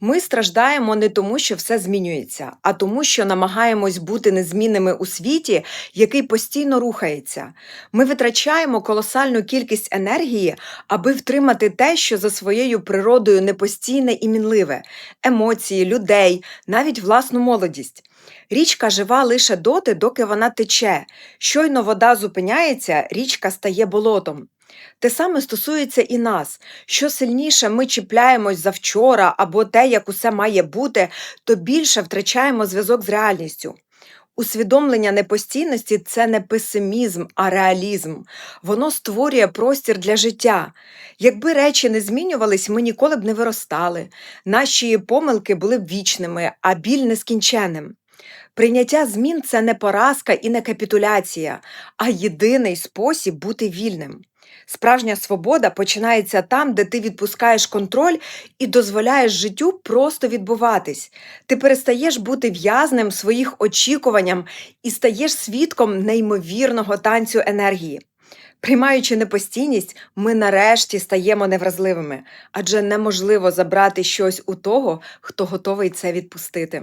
Ми страждаємо не тому, що все змінюється, а тому, що намагаємось бути незмінними у світі, який постійно рухається. Ми витрачаємо колосальну кількість енергії, аби втримати те, що за своєю природою непостійне і мінливе емоції, людей, навіть власну молодість. Річка жива лише доти, доки вона тече. Щойно вода зупиняється, річка стає болотом. Те саме стосується і нас. Що сильніше ми чіпляємось за вчора або те, як усе має бути, то більше втрачаємо зв'язок з реальністю. Усвідомлення непостійності це не песимізм, а реалізм. Воно створює простір для життя. Якби речі не змінювались, ми ніколи б не виростали. Наші помилки були б вічними, а біль нескінченним. Прийняття змін це не поразка і не капітуляція, а єдиний спосіб бути вільним. Справжня свобода починається там, де ти відпускаєш контроль і дозволяєш життю просто відбуватись. Ти перестаєш бути в'язнем своїх очікуванням і стаєш свідком неймовірного танцю енергії. Приймаючи непостійність, ми нарешті стаємо невразливими, адже неможливо забрати щось у того, хто готовий це відпустити.